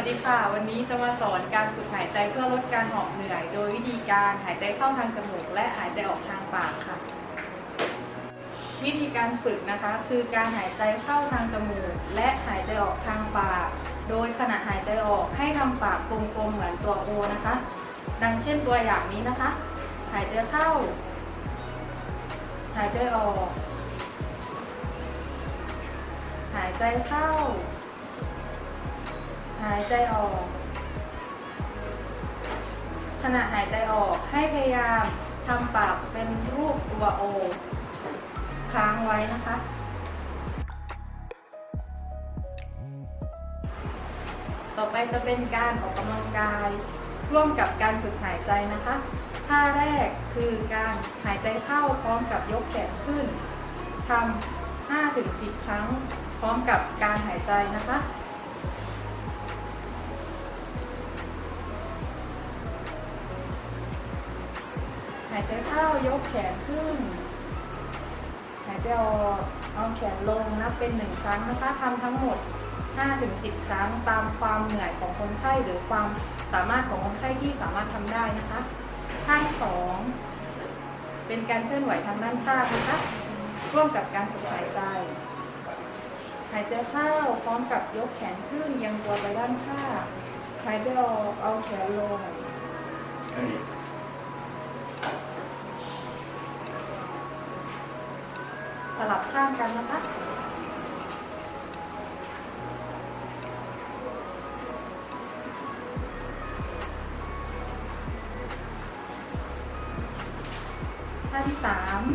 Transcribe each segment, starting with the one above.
วัสดีค่ะ วันนี้จะมาสอนการฝึกหายใจเพื่อลดการหอบเหนื่อย โดยวิธีการหายใจเข้าทางจมูกและหายใจออกทางปากค่ะ วิธีการฝึกนะคะ คือการหายใจเข้าทางจมูกและหายใจออกทางปาก โดยขณะหายใจออกให้ทำปากกลมๆเหมือนตัวโอนะคะ ดังเช่นตัวอย่างนี้นะคะ หายใจเข้า หายใจออก หายใจเข้า หายใจออก ขณะหายใจออกให้พยายามทำปากเป็นรูปตัวโอ ค้างไว้นะคะ ต่อไปจะเป็นการออกกำลังกาย ร่วมกับการฝึกหายใจนะคะท่าแรกคือการหายใจเข้าพร้อมกับยกแขนขึ้นทำ5-10 ครั้ง พร้อมกับการหายใจนะคะ หายใจเข้ายกแขนขึ้น หายใจออกเอาแขนลงนับเป็นหนึ่งครั้งนะคะทำทั้งหมด 5-10 ครั้งตามความเหนื่อยของคนไข้หรือความสามารถของคนไข้ที่สามารถทำได้นะคะท่าที่สองเป็นการเคลื่อนไหวทางด้านข้างนะคะ ร่วมกับการฝึกหายใจ หายใจเข้าพร้อมกับยกแขนขึ้นยังตัวไปด้านข้างหายใจออกเอาแขนลง ลับข้างกันนะคะท่าที่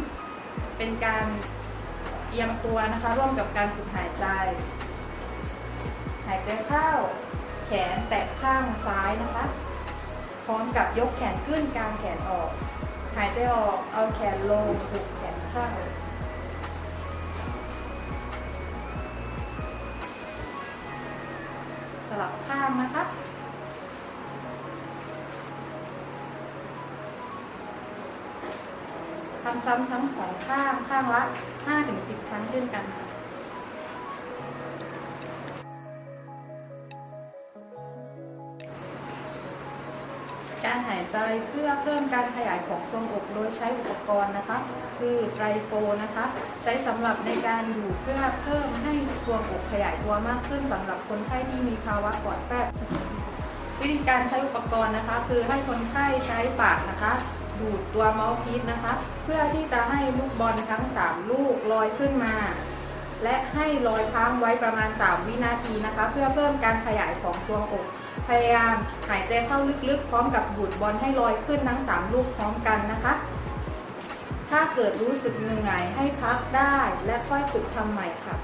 3 เป็นการเอียงตัวนะคะ ร่วมกับการฝึกหายใจ หายใจเข้า แขนแตะข้างซ้ายนะคะ พร้อมกับยกแขนขึ้นกลางแขนออก หายใจออกเอาแขนลงหุบแขนเข้า ลับข้างนะคะทำซ้ำทั้งสองข้างข้างละ5-10 ครั้งเช่นกันค่ะ การหายใจเพื่อเพิ่มการขยายของทรวงอกโดยใช้อุปกรณ์นะคะ คือไตรโฟนะคะ ใช้สำหรับในการอยู่เพื่อเพิ่มให้ทรวงอกขยายตัวมากขึ้นสำหรับคนไข้ที่มีภาวะปอดแฟบวิธีการใช้อุปกรณ์นะคะ คือให้คนไข้ใช้ปากนะคะ ดูดตัวเมาส์พีซนะคะ เพื่อที่จะให้ลูกบอลทั้ง 3 ลูกลอยขึ้นมาและให้ลอยค้างไว้ประมาณ 3 วินาทีนะคะ เพื่อเพิ่มการขยายของทรวงอก พยายามหายใจเข้าลึกๆ พร้อมกับบูดบอลให้ลอยขึ้นทั้ง 3 ลูกพร้อมกันนะคะ ถ้าเกิดรู้สึกเหนื่อยให้พักได้และค่อยฝึกทำใหม่ค่ะ